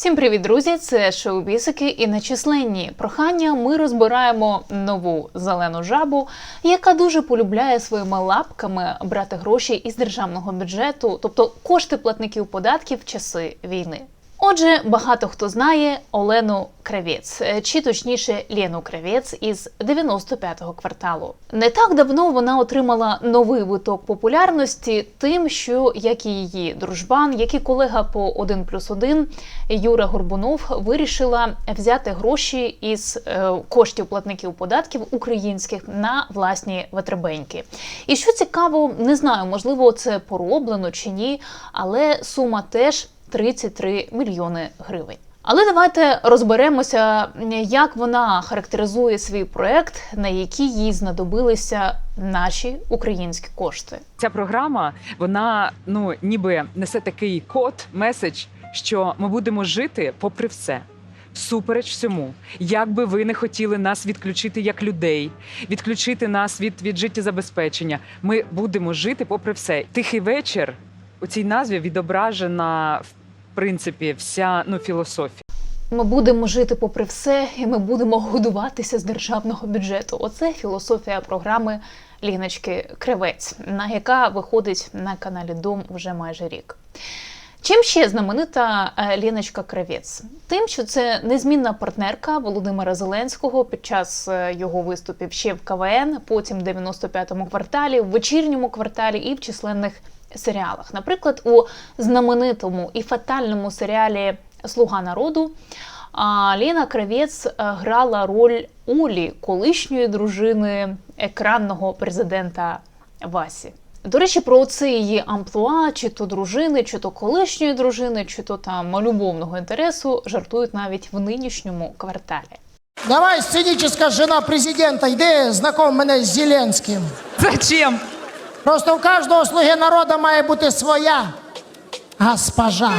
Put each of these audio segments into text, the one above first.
Всім привіт, друзі! Це шоу бісики і нечисленні прохання. Ми розбираємо нову зелену жабу, яка дуже полюбляє своїми лапками брати гроші із державного бюджету, тобто кошти платників податків в часи війни. Отже, багато хто знає Олену Кравець, е, чи точніше Лену Кравець із 95-го кварталу. Не так давно вона отримала новий виток популярності тим, що як і її дружбан, як і колега по 1 плюс 1 Юра Горбунов вирішила взяти гроші із е, коштів платників податків українських на власні витребеньки. І що цікаво, не знаю, можливо, це пороблено чи ні, але сума теж 33 мільйони гривень. Але давайте розберемося, як вона характеризує свій проект, на який їй знадобилися наші українські кошти. Ця програма вона ну ніби несе такий код, меседж, що ми будемо жити попри все. Всупереч всьому, як би ви не хотіли нас відключити як людей, відключити нас від, від життєзабезпечення, ми будемо жити попри все. Тихий вечір у цій назві відображена в принципі вся ну філософія. Ми будемо жити попри все, і ми будемо годуватися з державного бюджету. Оце філософія програми Ліночки Кривець, на яка виходить на каналі Дом вже майже рік. Чим ще знаменита е, Ліночка Кравець? Тим, що це незмінна партнерка Володимира Зеленського під час е, його виступів ще в КВН, потім в 95-му кварталі, в вечірньому кварталі і в численних серіалах. Наприклад, у знаменитому і фатальному серіалі Слуга народу Ліна Кравець е, грала роль Улі, колишньої дружини екранного президента Васі. До речі, про це її амплуа, чи то дружини, чи то колишньої дружини, чи то там любовного інтересу жартують навіть в нинішньому кварталі. Давай, сценическая жена президента, йди знаком мене з Зеленським. Зачем? Просто у кожного слуги народу має бути своя госпожа.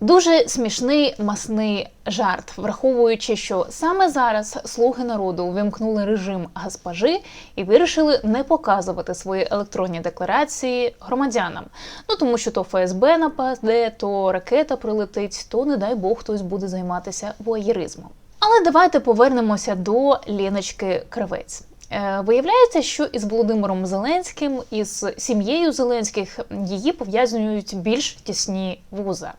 Дуже смішний масний жарт, враховуючи, що саме зараз слуги народу увімкнули режим гаспажи і вирішили не показувати свої електронні декларації громадянам. Ну тому що то ФСБ нападе, то ракета прилетить, то не дай Бог хтось буде займатися воєризмом. Але давайте повернемося до Леночки Кривець. Е, Виявляється, що із Володимиром Зеленським, із сім'єю Зеленських її пов'язують більш тісні вуза.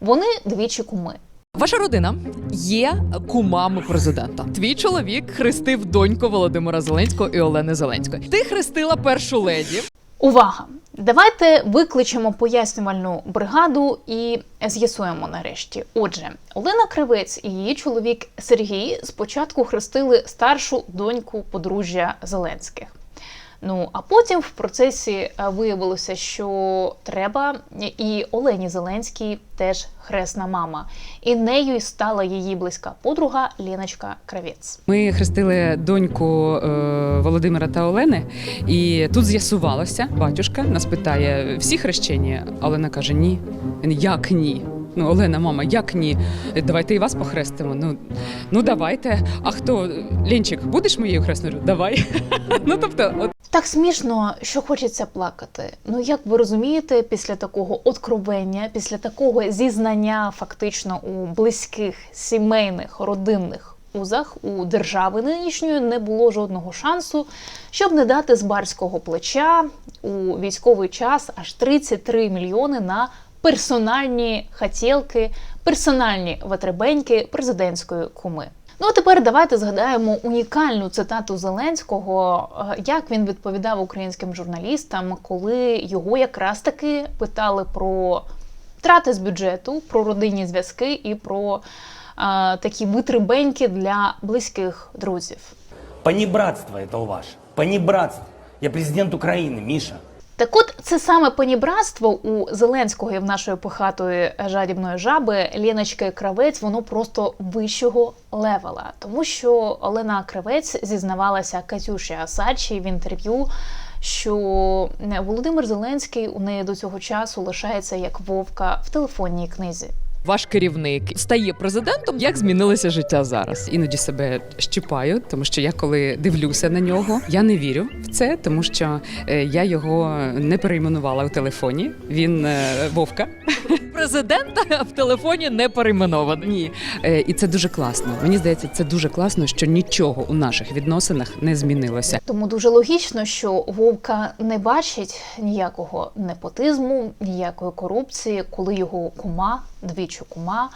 Вони двічі куми. Ваша родина є кумами президента. Твій чоловік хрестив доньку Володимира Зеленського і Олени Зеленської. Ти хрестила першу леді. Увага! Давайте викличемо пояснювальну бригаду і з'ясуємо нарешті. Отже, Олена Кривець і її чоловік Сергій спочатку хрестили старшу доньку подружжя Зеленських. Ну а потім в процесі е, виявилося, що треба і Олені Зеленській теж хресна мама, і нею стала її близька подруга Леночка Кравець. Ми хрестили доньку е, Володимира та Олени, і тут з'ясувалося, батюшка нас питає: всі хрещені? Олена каже: ні. Як ні? Ну, Олена, мама, як ні? Давайте і вас похрестимо. Ну, ну давайте. А хто? Ленчик, будеш моєю хресною? Давай. Ну тобто, от Так смішно, що хочеться плакати. Ну як ви розумієте, після такого откровення, після такого зізнання, фактично у близьких сімейних родинних узах у держави нинішньої не було жодного шансу, щоб не дати з барського плеча у військовий час аж 33 мільйони на персональні хотілки, персональні ватребеньки президентської куми. Ну а тепер давайте згадаємо унікальну цитату Зеленського, е, як він відповідав українським журналістам, коли його якраз таки питали про трати з бюджету, про родинні зв'язки і про е, такі витребеньки для близьких друзів. Понебратство это у ваше. Понебратство. Я президент Украины, Миша. Так от це саме панібратство у Зеленського і в нашої пихатої жадібної жаби Леночки Кравець, воно просто вищого левела. Тому що Олена Кравець зізнавалася Катюші Асачі в інтерв'ю, що Володимир Зеленський у неї до цього часу лишається як вовка в телефонній книзі. Ваш керівник стає президентом. Як змінилося життя зараз? Іноді себе щипаю, тому що я коли дивлюся на нього, я не вірю в це, тому що е, я його не перейменувала в телефоні. Він е, вовка. Президента в телефоні не перейменований. Ні, Е, і це дуже класно. Мені здається, це дуже класно, що нічого у наших відносинах не змінилося. Тому дуже логічно, що Вовка не бачить ніякого непотизму, ніякої корупції, коли його кума, двічі кума,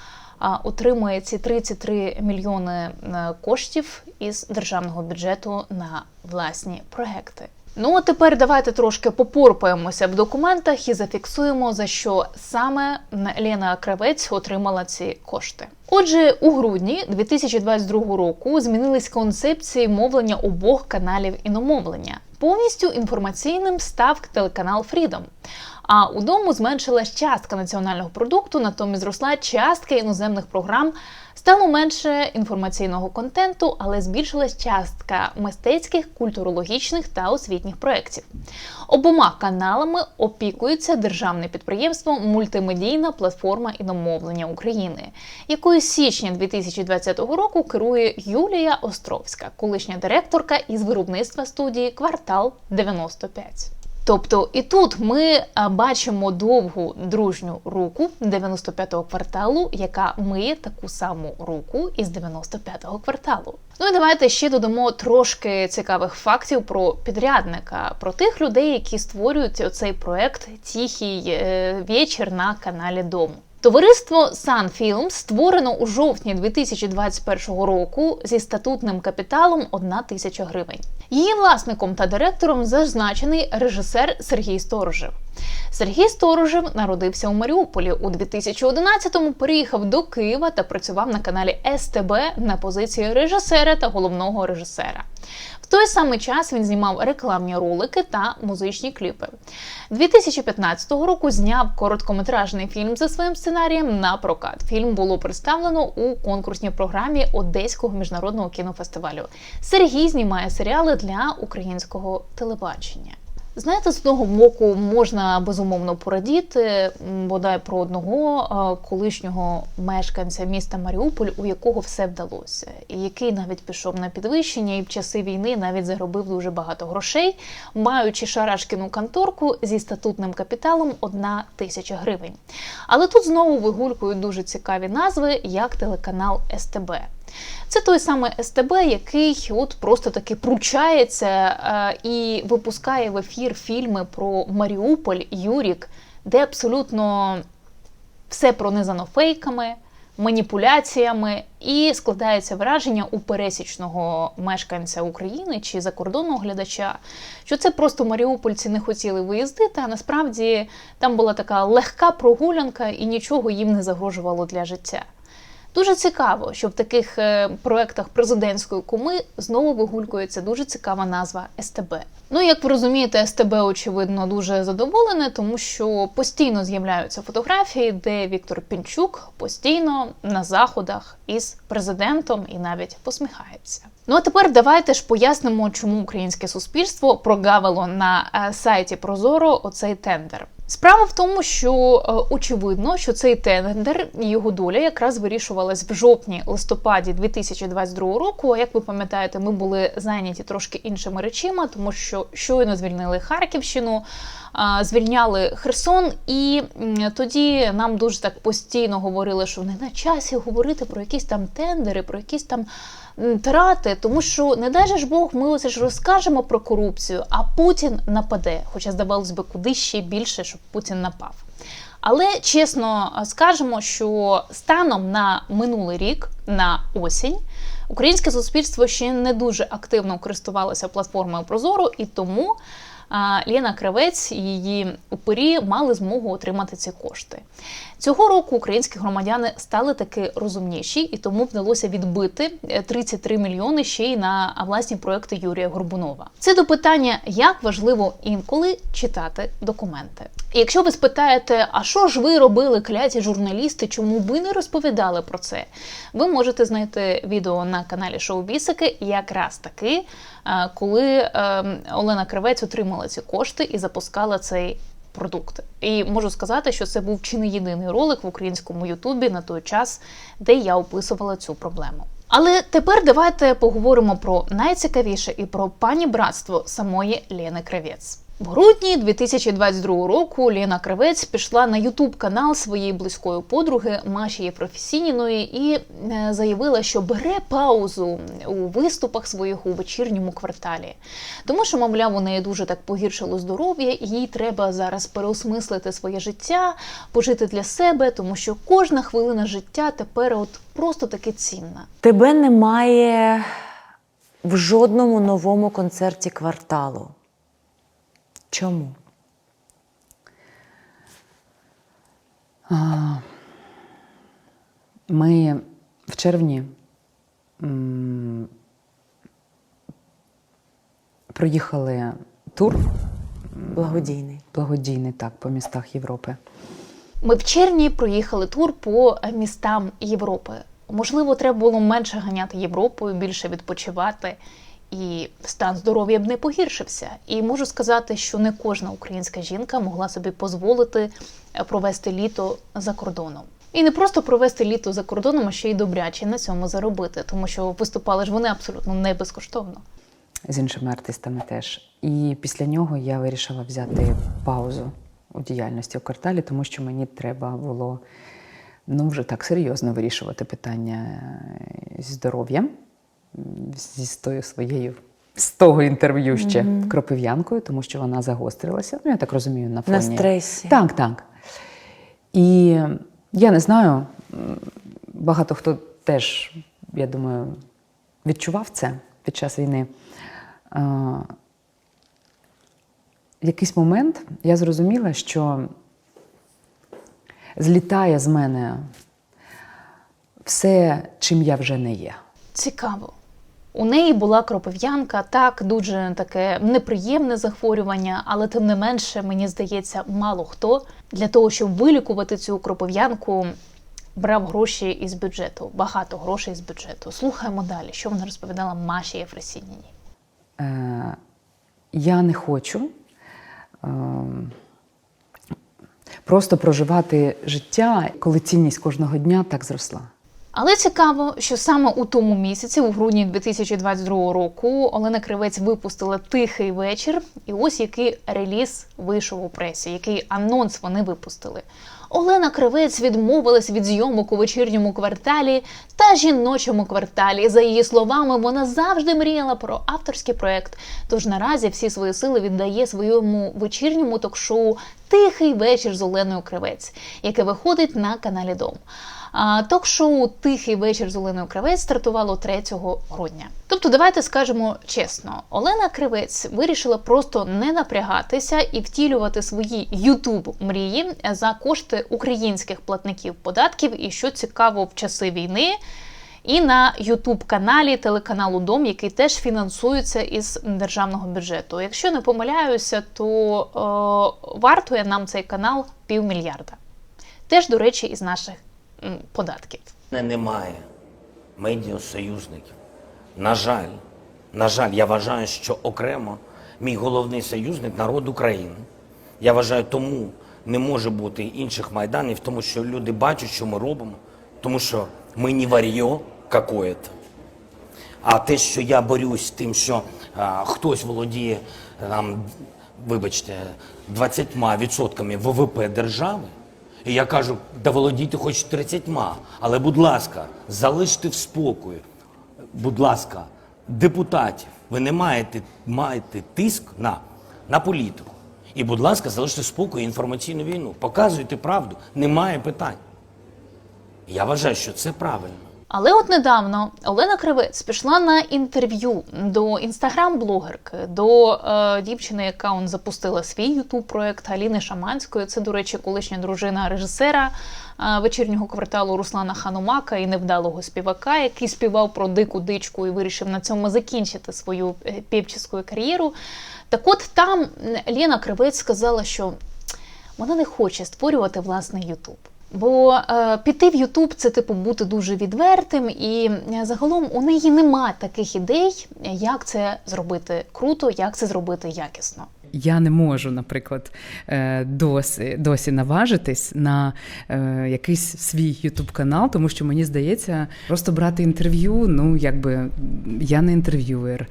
отримує ці 33 мільйони е, коштів із державного бюджету на власні проекти. Ну а тепер давайте трошки попорпаємося в документах і зафіксуємо, за що саме Лена Кравець отримала ці кошти. Отже, у грудні 2022 року змінились концепції мовлення обох каналів іномовлення. Повністю інформаційним став телеканал Freedom. А у дому зменшилась частка національного продукту, натомість зросла частка іноземних програм. Стало менше інформаційного контенту, але збільшилась частка мистецьких, культурологічних та освітніх проєктів. Обома каналами опікується державне підприємство Мультимедійна платформа іномовлення України, якою з січня 2020 року керує Юлія Островська, колишня директорка із виробництва студії Квартал 95. Тобто і тут ми бачимо довгу дружню руку 95-го кварталу, яка миє таку саму руку із 95-го кварталу. Ну і давайте ще додамо трошки цікавих фактів про підрядника, про тих людей, які створюють цей проект Тихий е, вечір на каналі Дому. Товариство Sunfilm створено у жовтні 2021 року зі статутним капіталом 1 тисяча гривень. Її власником та директором зазначений режисер Сергій Сторожев. Сергій Сторожев народився у Маріуполі у 2011-му переїхав до Києва та працював на каналі СТБ на позиції режисера та головного режисера. Той самий час він знімав рекламні ролики та музичні кліпи. 2015 року зняв короткометражний фільм за своїм сценарієм на прокат. Фільм було представлено у конкурсній програмі Одеського міжнародного кінофестивалю. Сергій знімає серіали для українського телебачення. Знаєте, з одного боку можна безумовно порадіти бодай про одного колишнього мешканця міста Маріуполь, у якого все вдалося, і який навіть пішов на підвищення і в часи війни навіть заробив дуже багато грошей, маючи шарашкіну конторку зі статутним капіталом 1 тисяча гривень. Але тут знову вигулькують дуже цікаві назви, як телеканал СТБ. Це той самий СТБ, який от просто таки пручається е, і випускає в ефір фільми про Маріуполь, Юрік, де абсолютно все пронизано фейками, маніпуляціями, і складається враження у пересічного мешканця України чи закордонного глядача, що це просто маріупольці не хотіли виїздити, а насправді там була така легка прогулянка і нічого їм не загрожувало для життя. Дуже цікаво, що в таких е, проектах президентської куми знову вигулькується дуже цікава назва СТБ. Ну, як ви розумієте, СТБ очевидно дуже задоволене, тому що постійно з'являються фотографії, де Віктор Пінчук постійно на заходах із президентом і навіть посміхається. Ну а тепер давайте ж пояснимо, чому українське суспільство прогавило на е, сайті Прозоро оцей тендер. Справа в тому, що е, очевидно, що цей тендер його доля якраз вирішувалась в жовтні-листопаді 2022 року. А як ви пам'ятаєте, ми були зайняті трошки іншими речима, тому що щойно звільнили Харківщину, звільняли Херсон, і тоді нам дуже так постійно говорили, що не на часі говорити про якісь там тендери, про якісь там трати, тому що не дай же ж Бог, ми оце ж розкажемо про корупцію, а Путін нападе. Хоча здавалось би, куди ще більше, щоб Путін напав. Але чесно скажемо, що станом на минулий рік, на осінь, українське суспільство ще не дуже активно користувалося платформою Прозоро, і тому а, Лена Кравець і її упорі мали змогу отримати ці кошти. Цього року українські громадяни стали таки розумніші, і тому вдалося відбити е, 33 мільйони ще й на власні проекти Юрія Горбунова. Це до питання, як важливо інколи читати документи. І якщо ви спитаєте, а що ж ви робили, кляті журналісти, чому ви не розповідали про це? Ви можете знайти відео на каналі Шоу Бісики якраз таки, е, коли е, Олена Кривець отримала ці кошти і запускала цей продукти. І можу сказати, що це був чи не єдиний ролик в українському Ютубі на той час, де я описувала цю проблему. Але тепер давайте поговоримо про найцікавіше і про пані братство самої Лени Кравець. В грудні 2022 року Лена Кравець пішла на Ютуб канал своєї близької подруги Маші Єфрофесініної і е, заявила, що бере паузу у виступах своїх у вечірньому кварталі. Тому що, мовляв, у неї дуже так погіршило здоров'я, і їй треба зараз переосмислити своє життя, пожити для себе, тому що кожна хвилина життя тепер от просто таки цінна. Тебе немає в жодному новому концерті кварталу. Чому? Ми в червні проїхали тур Благодійний. благодійний так по містах Європи. Ми в червні проїхали тур по містам Європи. Можливо, треба було менше ганяти Європою, більше відпочивати, і стан здоров'я б не погіршився. І можу сказати, що не кожна українська жінка могла собі дозволити провести літо за кордоном. І не просто провести літо за кордоном, а ще й добряче на цьому заробити, тому що виступали ж вони абсолютно не безкоштовно. з іншими артистами теж. І після нього я вирішила взяти паузу у діяльності у кварталі, тому що мені треба було ну, вже так серйозно вирішувати питання е, зі здоров'ям зі тою своєю. З того інтерв'ю ще кропив'янкою, тому що вона загострилася. Ну, я так розумію, на фоні. На стресі. Так, так. І я не знаю, багато хто теж, я думаю, відчував це під час війни. Е, В якийсь момент я зрозуміла, що злітає з мене все, чим я вже не є. Цікаво. У неї була кропив'янка, так, дуже таке неприємне захворювання, але тим не менше, мені здається, мало хто для того, щоб вилікувати цю кропив'янку, брав гроші із бюджету, багато грошей з бюджету. Слухаємо далі, що вона розповідала Маші Єфросініній. Е, я не хочу е, просто проживати життя, коли цінність кожного дня так зросла. Але цікаво, що саме у тому місяці, у грудні 2022 року, Олена Кривець випустила тихий вечір, і ось який реліз вийшов у пресі, який анонс вони випустили. Олена Кривець відмовилась від зйомок у вечірньому кварталі та жіночому кварталі. За її словами, вона завжди мріяла про авторський проект. Тож наразі всі свої сили віддає своєму вечірньому ток-шоу Тихий вечір з Оленою Кривець, яке виходить на каналі Дом. Ток-шоу Тихий вечір з Оленою Кривець стартувало 3 грудня. Тобто, давайте скажемо чесно, Олена Кривець вирішила просто не напрягатися і втілювати свої ютуб мрії за кошти українських платників податків. І що цікаво, в часи війни. І на Ютуб каналі телеканалу Дом, який теж фінансується із державного бюджету. Якщо не помиляюся, то е, вартує нам цей канал півмільярда. Теж, до речі, із наших податків. немає медіасоюзників. На жаль, на жаль, я вважаю, що окремо мій головний союзник народ України. Я вважаю, тому не може бути інших майданів, тому що люди бачать, що ми робимо, тому що ми не вар'йо какое-то. А те, що я борюсь тим, що а, хтось володіє там, вибачте, 20% ВВП держави, і я кажу, да володійте хоч 30, але, будь ласка, залиште в спокою, будь ласка, депутатів. Ви не маєте, маєте тиск на, на політику. І, будь ласка, залиште спокою інформаційну війну. Показуйте правду, немає питань. Я вважаю, що це правильно. Але от недавно Олена Кривець пішла на інтерв'ю до інстаграм-блогерки, до е, дівчини, яка он запустила свій ютуб проект Аліни Шаманської. Це, до речі, колишня дружина режисера е, вечірнього кварталу Руслана Ханумака і невдалого співака, який співав про дику дичку і вирішив на цьому закінчити свою е, півческую кар'єру. Так от там м, Лена Кривець сказала, що вона не хоче створювати власний Ютуб. Бо е, піти в Ютуб це типу бути дуже відвертим, і е, загалом у неї нема таких ідей, як це зробити круто, як це зробити якісно. я не можу, наприклад, е, досі, досі наважитись на е, якийсь свій ютуб канал, тому що мені здається, просто брати інтерв'ю. Ну якби я не інтерв'юер.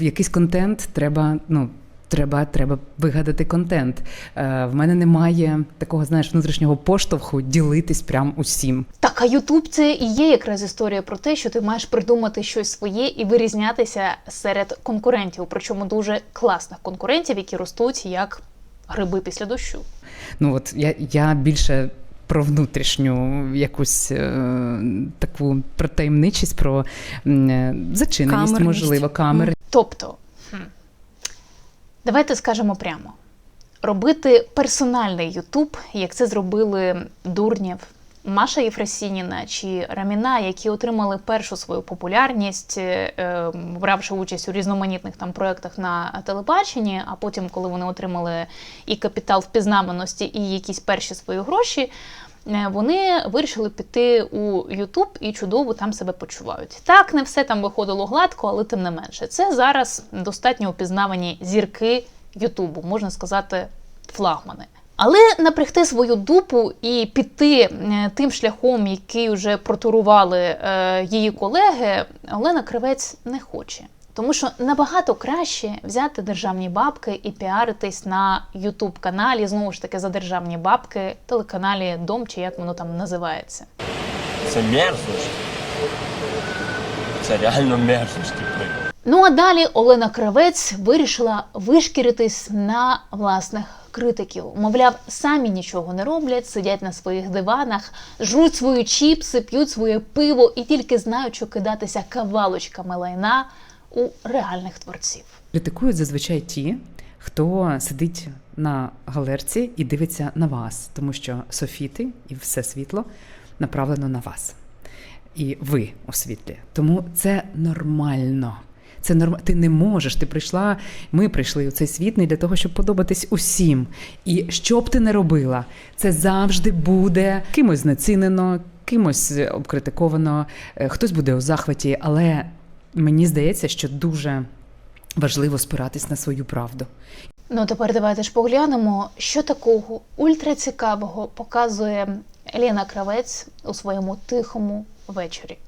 Якийсь контент треба, ну. Треба, треба вигадати контент. Е, в мене немає такого, знаєш, внутрішнього поштовху ділитись прям усім. Так, а Ютуб це і є якраз історія про те, що ти маєш придумати щось своє і вирізнятися серед конкурентів, причому дуже класних конкурентів, які ростуть як гриби після дощу. Ну от я, я більше про внутрішню якусь е, таку про таємничість, про е, зачиненість, Камерність. можливо, камери. Тобто, давайте скажемо прямо: робити персональний Ютуб, як це зробили Дурнєв, Маша Єфросініна чи Раміна, які отримали першу свою популярність, е, е, бравши участь у різноманітних там проєктах на телебаченні, а потім, коли вони отримали і капітал впізнаваності, і якісь перші свої гроші. Е, Вони вирішили піти у Ютуб і чудово там себе почувають. Так, не все там виходило гладко, але тим не менше. Це зараз достатньо упізнавані зірки Ютубу, можна сказати, флагмани. Але напрягти свою дупу і піти е, тим шляхом, який вже протурували е, її колеги, Олена Кривець не хоче. Тому що набагато краще взяти державні бабки і піаритись на Ютуб каналі, знову ж таки за державні бабки, телеканалі Дом чи як воно там називається. Це мерзость. Це реально мерзость. Ну а далі Олена Кравець вирішила вишкіритись на власних критиків. Мовляв, самі нічого не роблять, сидять на своїх диванах, жруть свої чіпси, п'ють своє пиво і тільки знають, що кидатися кавалочками лайна у реальних творців. Критикують зазвичай ті, хто сидить на галерці і дивиться на вас, тому що софіти і все світло направлено на вас. І ви у світлі. Тому це нормально. Це норм... Ти не можеш. Ти прийшла. Ми прийшли у цей світ не для того, щоб подобатись усім. І що б ти не робила, це завжди буде кимось знецінено, кимось обкритиковано, е, хтось буде у захваті. Але мені здається, що дуже важливо спиратись на свою правду. Ну тепер давайте ж поглянемо, що такого ультрацікавого показує Лена Кравець у своєму тихому вечорі.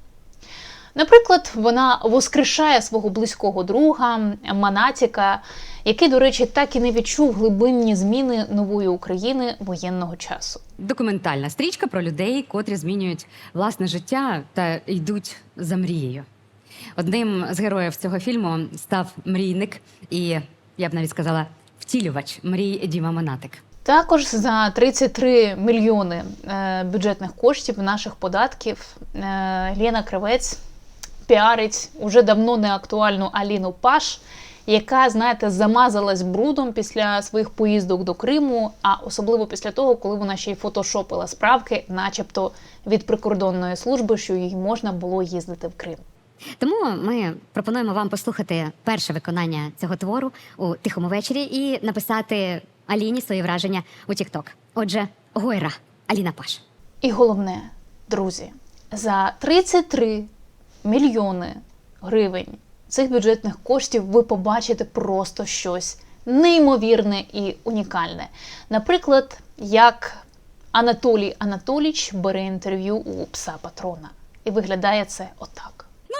Наприклад, вона воскрешає свого близького друга Манатіка, який, до речі, так і не відчув глибинні зміни нової України воєнного часу. Документальна стрічка про людей, котрі змінюють власне життя та йдуть за мрією. Одним з героїв цього фільму став мрійник і, я б навіть сказала, втілювач мрій Діма Монатик. Також за 33 мільйони е, бюджетних коштів наших податків е, Лена Кривець піарить уже давно не актуальну Аліну Паш, яка, знаєте, замазалась брудом після своїх поїздок до Криму, а особливо після того, коли вона ще й фотошопила справки, начебто від прикордонної служби, що їй можна було їздити в Крим. Тому ми пропонуємо вам послухати перше виконання цього твору у тихому вечорі і написати Аліні свої враження у TikTok. Отже, Гойра, Аліна Паш. І головне, друзі, за 33 мільйони гривень цих бюджетних коштів ви побачите просто щось неймовірне і унікальне. Наприклад, як Анатолій Анатоліч бере інтерв'ю у пса патрона. І виглядає це отак.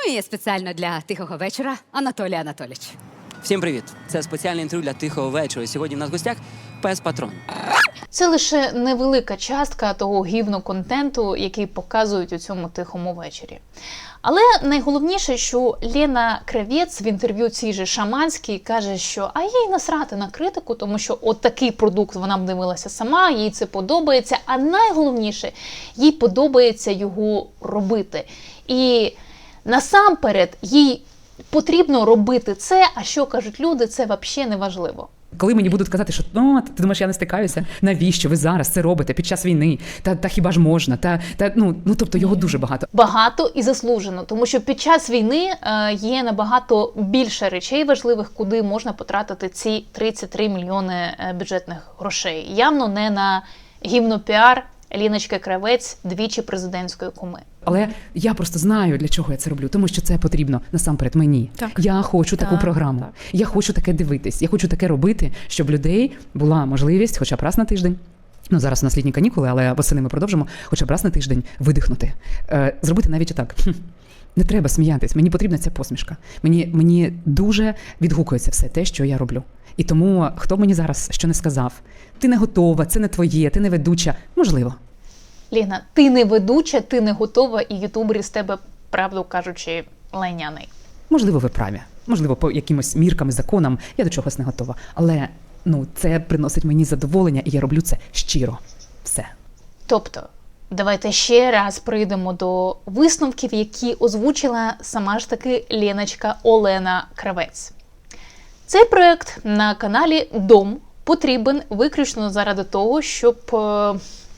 Ну і спеціально для тихого вечора Анатолій Анатолійович. Всім привіт! Це спеціальне інтерв'ю для тихого вечора. Сьогодні в нас в гостях пес Патрон. Це лише невелика частка того гівно-контенту, який показують у цьому тихому вечорі. Але найголовніше, що Лена Кравець в інтерв'ю цій же Шаманській каже, що а їй насрати на критику, тому що от такий продукт вона б дивилася сама, їй це подобається. А найголовніше, їй подобається його робити. І насамперед їй потрібно робити це. А що кажуть люди, це взагалі не важливо. Коли мені будуть казати, що ну, ти думаєш, я не стикаюся, навіщо ви зараз це робите під час війни? Та, та хіба ж можна? Та, та ну, ну тобто його дуже багато. багато і заслужено, тому що під час війни е, є набагато більше речей важливих, куди можна потратити ці 33 мільйони е, бюджетних грошей. Явно не на гівнопіар Ліночки Кравець, двічі президентської куми. Але я просто знаю, для чого я це роблю, тому що це потрібно насамперед мені. Так. Я хочу таку програму. так. Я хочу таке дивитись. Я хочу таке робити, щоб людей була можливість, хоча б раз на тиждень. Ну, зараз у нас літні канікули, але восени ми продовжимо, хоча б раз на тиждень видихнути. Е, зробити навіть отак. Не треба сміятись, мені потрібна ця посмішка. Мені, мені дуже відгукується все те, що я роблю. І тому, хто мені зараз що не сказав, ти не готова, це не твоє, ти не ведуча. Можливо. Ліна, ти не ведуча, ти не готова, і ютубер із тебе, правду кажучи, лайняний. Можливо, ви праві. Можливо, по якимось міркам законам я до чогось не готова. Але ну, це приносить мені задоволення, і я роблю це щиро. Все. Тобто, давайте ще раз прийдемо до висновків, які озвучила сама ж таки Леночка Олена Кравець. Цей проект на каналі Дом потрібен виключно заради того, щоб е,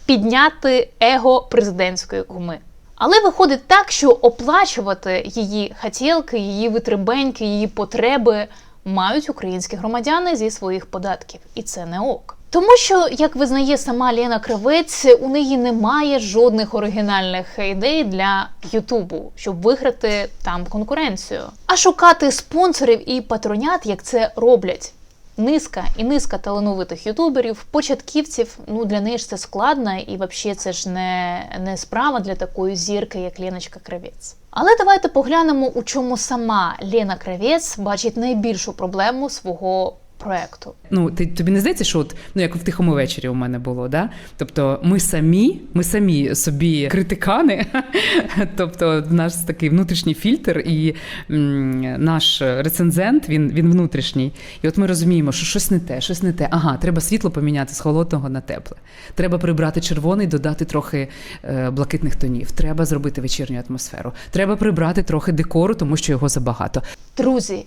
підняти его президентської куми. Але виходить так, що оплачувати її хотілки, її витребеньки, її потреби мають українські громадяни зі своїх податків, і це не ок. Тому що, як визнає сама Лена Кравець, у неї немає жодних оригінальних ідей для Ютубу, щоб виграти там конкуренцію. А шукати спонсорів і патронят, як це роблять. Низка і низка талановитих ютуберів, початківців. Ну для неї ж це складно, і взагалі це ж не, не справа для такої зірки, як Леночка Кравець. Але давайте поглянемо, у чому сама Лена Кравець бачить найбільшу проблему свого проекту. Ну, ти тобі не здається, що от ну як в тихому вечорі у мене було, да? Тобто, ми самі, ми самі собі критикани, тобто наш такий внутрішній фільтр і м, наш рецензент, він, він внутрішній. І от ми розуміємо, що щось не те, щось не те. Ага, треба світло поміняти з холодного на тепле. Треба прибрати червоний, додати трохи е, блакитних тонів. Треба зробити вечірню атмосферу. Треба прибрати трохи декору, тому що його забагато. Друзі,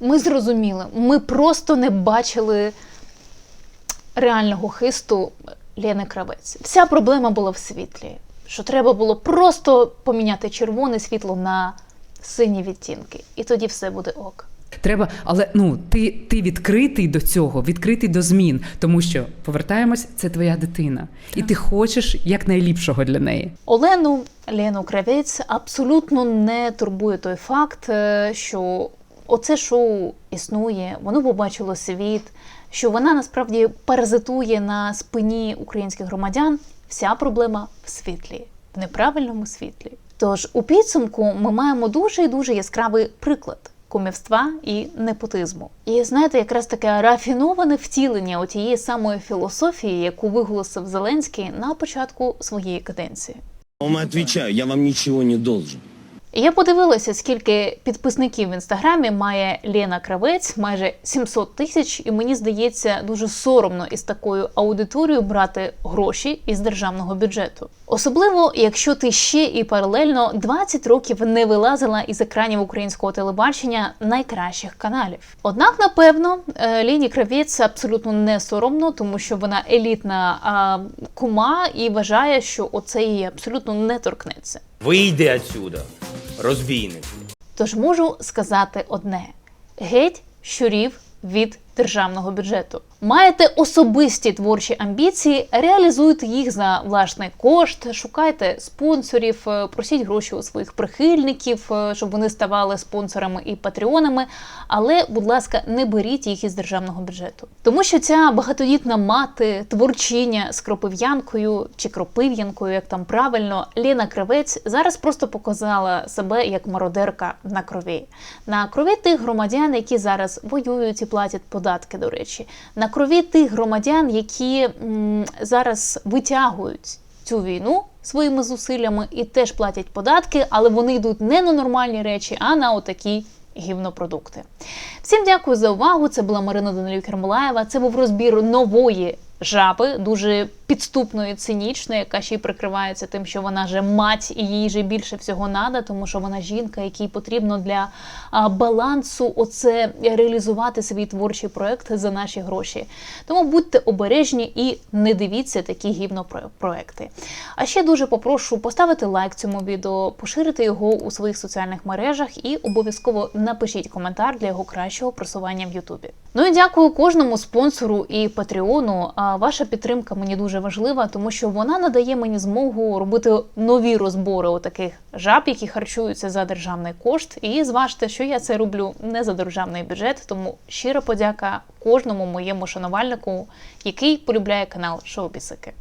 ми зрозуміли, ми просто не бачили реального хисту Лени Кравець. Вся проблема була в світлі. Що треба було просто поміняти червоне світло на сині відтінки, і тоді все буде ок. Треба, але ну ти, ти відкритий до цього, відкритий до змін, тому що повертаємось, це твоя дитина, і ти хочеш якнайліпшого для неї. Олену Лену Кравець абсолютно не турбує той факт, е, що оце шоу існує, воно побачило світ, що вона насправді паразитує на спині українських громадян. Вся проблема в світлі, в неправильному світлі. Тож у підсумку ми маємо дуже і дуже яскравий приклад кумівства і непотизму. І знаєте, якраз таке рафіноване втілення отієї самої філософії, яку виголосив Зеленський на початку своєї каденції. Вам отвечаю, я вам ничего не должен. Я подивилася, скільки підписників в інстаграмі має Лена Кравець, майже 700 тисяч, і мені здається дуже соромно із такою аудиторією брати гроші із державного бюджету. Особливо, якщо ти ще і паралельно 20 років не вилазила із екранів українського телебачення найкращих каналів. Однак, напевно, е, Лені Кравець абсолютно не соромно, тому що вона елітна а, кума і вважає, що оце її абсолютно не торкнеться. Вийди отсюда, розбійник. Тож можу сказати одне: геть щурів від державного бюджету. Маєте особисті творчі амбіції, реалізуйте їх за власний кошт, шукайте спонсорів, е, просіть гроші у своїх прихильників, е, щоб вони ставали спонсорами і патреонами. Але, будь ласка, не беріть їх із державного бюджету, тому що ця багатодітна мати, творчиня з кропив'янкою чи кропив'янкою, як там правильно, Лена Кривець зараз просто показала себе як мародерка на крові, на крові тих громадян, які зараз воюють і платять податки. До речі, на крові тих громадян, які зараз витягують цю війну своїми зусиллями і теж платять податки, але вони йдуть не на нормальні речі, а на отакі гівнопродукти. Всім дякую за увагу. Це була Марина Данилюк Кермолаєва. Це був розбір нової жаби, дуже підступної, цинічної, яка ще й прикривається тим, що вона же мать і їй же більше всього нада, тому що вона жінка, якій потрібно для балансу оце реалізувати свій творчий проект за наші гроші. Тому будьте обережні і не дивіться такі гівнопроекти. А ще дуже попрошу поставити лайк цьому відео, поширити його у своїх соціальних мережах і обов'язково напишіть коментар для його кращого просування в Ютубі. Ну і дякую кожному спонсору і патреону. Ваша підтримка мені дуже важлива, тому що вона надає мені змогу робити нові розбори у таких жаб, які харчуються за державний кошт. І зважте, що я це роблю не за державний бюджет. Тому щира подяка кожному моєму шанувальнику, який полюбляє канал Шоу Бісики.